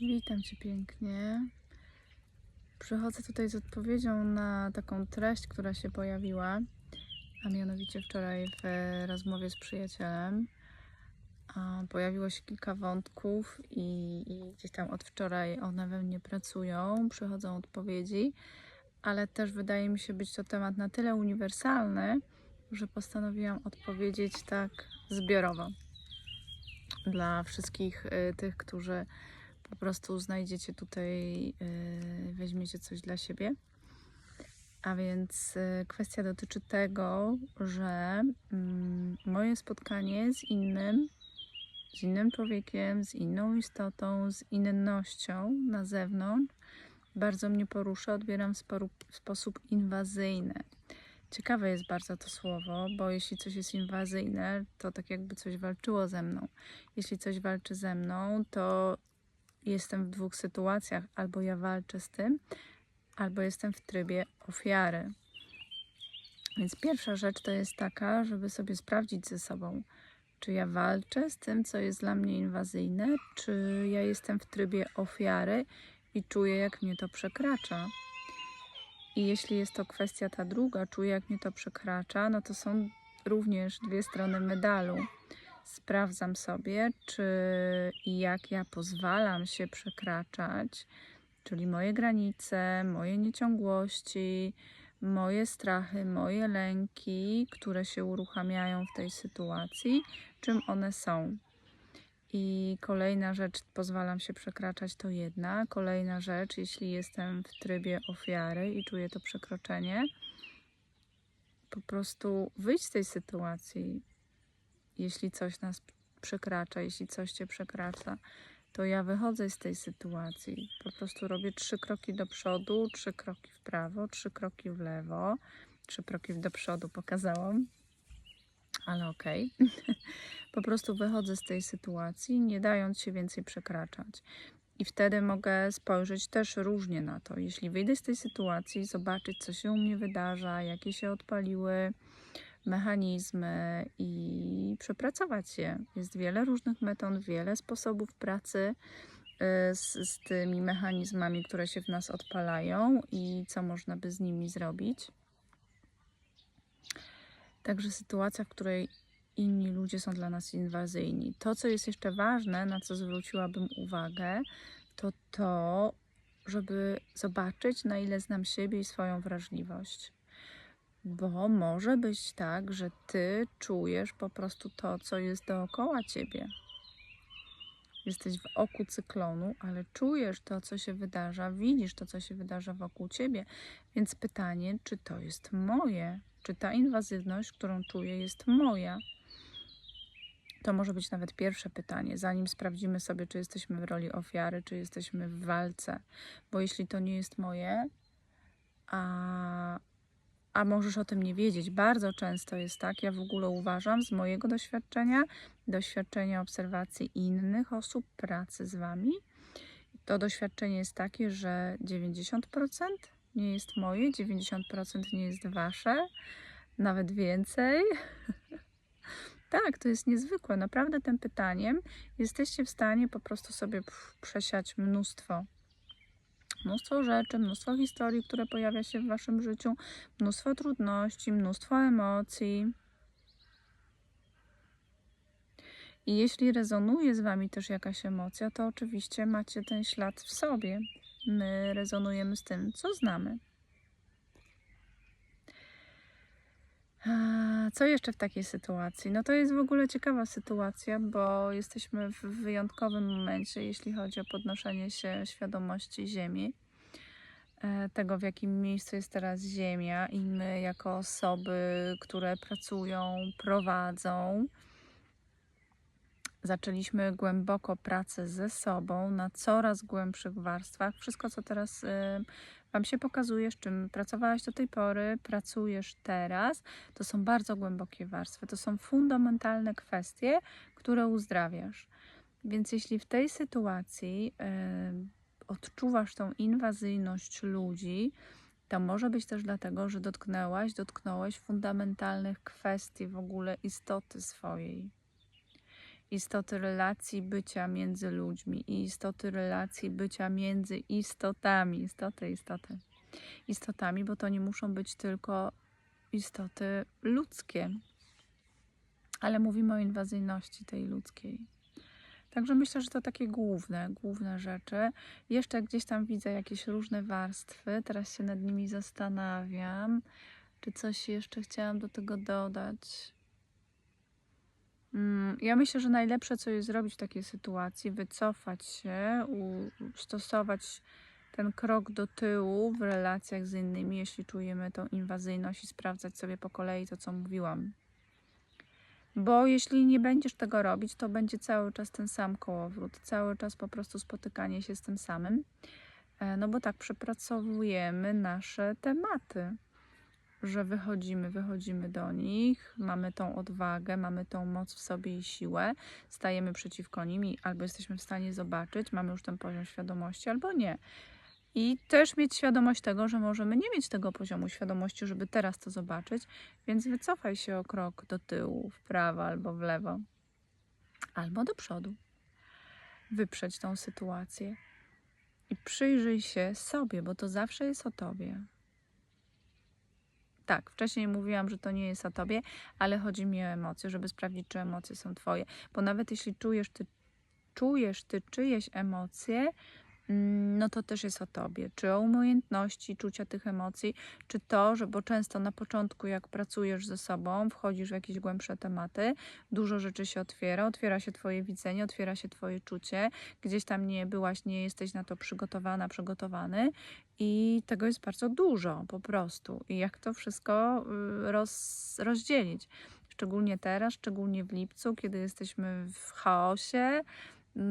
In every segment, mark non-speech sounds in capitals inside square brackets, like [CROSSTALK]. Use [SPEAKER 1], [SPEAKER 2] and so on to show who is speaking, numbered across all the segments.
[SPEAKER 1] Witam Cię pięknie. Przychodzę tutaj z odpowiedzią na taką treść, która się pojawiła, a mianowicie wczoraj w rozmowie z przyjacielem. Pojawiło się kilka wątków i, i gdzieś tam od wczoraj one we mnie pracują, przychodzą odpowiedzi, ale też wydaje mi się być to temat na tyle uniwersalny, że postanowiłam odpowiedzieć tak zbiorowo dla wszystkich y, tych, którzy po prostu znajdziecie tutaj, y, weźmiecie coś dla siebie. A więc y, kwestia dotyczy tego, że mm, moje spotkanie z innym, z innym człowiekiem, z inną istotą, z innością na zewnątrz bardzo mnie porusza, odbieram w sposób inwazyjny. Ciekawe jest bardzo to słowo, bo jeśli coś jest inwazyjne, to tak jakby coś walczyło ze mną. Jeśli coś walczy ze mną, to jestem w dwóch sytuacjach. Albo ja walczę z tym, albo jestem w trybie ofiary. Więc pierwsza rzecz to jest taka, żeby sobie sprawdzić ze sobą, czy ja walczę z tym, co jest dla mnie inwazyjne, czy ja jestem w trybie ofiary i czuję, jak mnie to przekracza. I jeśli jest to kwestia ta druga, czuję, jak mnie to przekracza, no to są również dwie strony medalu. Sprawdzam sobie, czy i jak ja pozwalam się przekraczać, czyli moje granice, moje nieciągłości, moje strachy, moje lęki, które się uruchamiają w tej sytuacji, czym one są. I kolejna rzecz, pozwalam się przekraczać, to jedna. Kolejna rzecz, jeśli jestem w trybie ofiary i czuję to przekroczenie, po prostu wyjść z tej sytuacji. Jeśli coś nas przekracza, jeśli coś cię przekracza, to ja wychodzę z tej sytuacji. Po prostu robię trzy kroki do przodu, trzy kroki w prawo, trzy kroki w lewo, trzy kroki do przodu pokazałam, ale okej. [LAUGHS] po prostu wychodzę z tej sytuacji, nie dając się więcej przekraczać. I wtedy mogę spojrzeć też różnie na to. Jeśli wyjdę z tej sytuacji, zobaczyć, co się u mnie wydarza, jakie się odpaliły mechanizmy i przepracować je. Jest wiele różnych metod, wiele sposobów pracy y, z, z tymi mechanizmami, które się w nas odpalają i co można by z nimi zrobić. Także sytuacja, w której inni ludzie są dla nas inwazyjni. To, co jest jeszcze ważne, na co zwróciłabym uwagę, to to, żeby zobaczyć, na ile znam siebie i swoją wrażliwość. Bo może być tak, że ty czujesz po prostu to, co jest dookoła ciebie. Jesteś w oku cyklonu, ale czujesz to, co się wydarza, widzisz to, co się wydarza wokół ciebie. Więc pytanie, czy to jest moje? Czy ta inwazywność, którą czuję, jest moja? To może być nawet pierwsze pytanie, zanim sprawdzimy sobie, czy jesteśmy w roli ofiary, czy jesteśmy w walce. Bo jeśli to nie jest moje, a, a możesz o tym nie wiedzieć, bardzo często jest tak, ja w ogóle uważam z mojego doświadczenia, doświadczenia obserwacji innych osób, pracy z wami, to doświadczenie jest takie, że 90% nie jest moje, 90% nie jest wasze, nawet więcej. [LAUGHS] Tak, to jest niezwykłe. Naprawdę tym pytaniem jesteście w stanie po prostu sobie przesiać mnóstwo. Mnóstwo rzeczy, mnóstwo historii, które pojawia się w waszym życiu, mnóstwo trudności, mnóstwo emocji. I jeśli rezonuje z wami też jakaś emocja, to oczywiście macie ten ślad w sobie. My rezonujemy z tym, co znamy. A Co jeszcze w takiej sytuacji? No to jest w ogóle ciekawa sytuacja, bo jesteśmy w wyjątkowym momencie, jeśli chodzi o podnoszenie się świadomości Ziemi, e, tego w jakim miejscu jest teraz Ziemia i my jako osoby, które pracują, prowadzą, zaczęliśmy głęboko pracę ze sobą na coraz głębszych warstwach. Wszystko, co teraz y, Wam się pokazuje, z czym pracowałaś do tej pory, pracujesz teraz, to są bardzo głębokie warstwy, to są fundamentalne kwestie, które uzdrawiasz. Więc jeśli w tej sytuacji y, odczuwasz tą inwazyjność ludzi, to może być też dlatego, że dotknęłaś, dotknąłeś fundamentalnych kwestii w ogóle istoty swojej. Istoty relacji bycia między ludźmi i istoty relacji bycia między istotami, istoty, istoty, istotami, bo to nie muszą być tylko istoty ludzkie, ale mówimy o inwazyjności tej ludzkiej. Także myślę, że to takie główne, główne rzeczy. Jeszcze gdzieś tam widzę jakieś różne warstwy. Teraz się nad nimi zastanawiam. Czy coś jeszcze chciałam do tego dodać? Mm, Ja myślę, że najlepsze, co jest zrobić w takiej sytuacji, wycofać się, stosować ten krok do tyłu w relacjach z innymi, jeśli czujemy tą inwazyjność i sprawdzać sobie po kolei to, co mówiłam. Bo jeśli nie będziesz tego robić, to będzie cały czas ten sam kołowrót, cały czas po prostu spotykanie się z tym samym. E, No bo tak przepracowujemy nasze tematy, że wychodzimy, wychodzimy do nich, mamy tą odwagę, mamy tą moc w sobie i siłę, stajemy przeciwko nim albo jesteśmy w stanie zobaczyć, mamy już ten poziom świadomości, albo nie. I też mieć świadomość tego, że możemy nie mieć tego poziomu świadomości, żeby teraz to zobaczyć, więc wycofaj się o krok do tyłu, w prawo albo w lewo, albo do przodu. Wyprzedź tą sytuację i przyjrzyj się sobie, bo to zawsze jest o tobie. Tak, wcześniej mówiłam, że to nie jest o tobie, ale chodzi mi o emocje, żeby sprawdzić, czy emocje są twoje. Bo nawet jeśli czujesz ty, czujesz ty czyjeś emocje, no to też jest o tobie. Czy o umiejętności czucia tych emocji, czy to, że bo często na początku, jak pracujesz ze sobą, wchodzisz w jakieś głębsze tematy, dużo rzeczy się otwiera, otwiera się twoje widzenie, otwiera się twoje czucie, gdzieś tam nie byłaś, nie jesteś na to przygotowana, przygotowany i tego jest bardzo dużo po prostu. I jak to wszystko y, roz, rozdzielić? Szczególnie teraz, szczególnie w lipcu, kiedy jesteśmy w chaosie,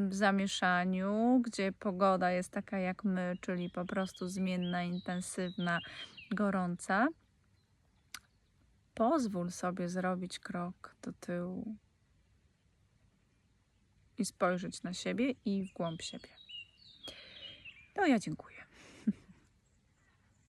[SPEAKER 1] zamieszaniu, gdzie pogoda jest taka jak my, czyli po prostu zmienna, intensywna, gorąca. Pozwól sobie zrobić krok do tyłu i spojrzeć na siebie i w głąb siebie. No ja dziękuję.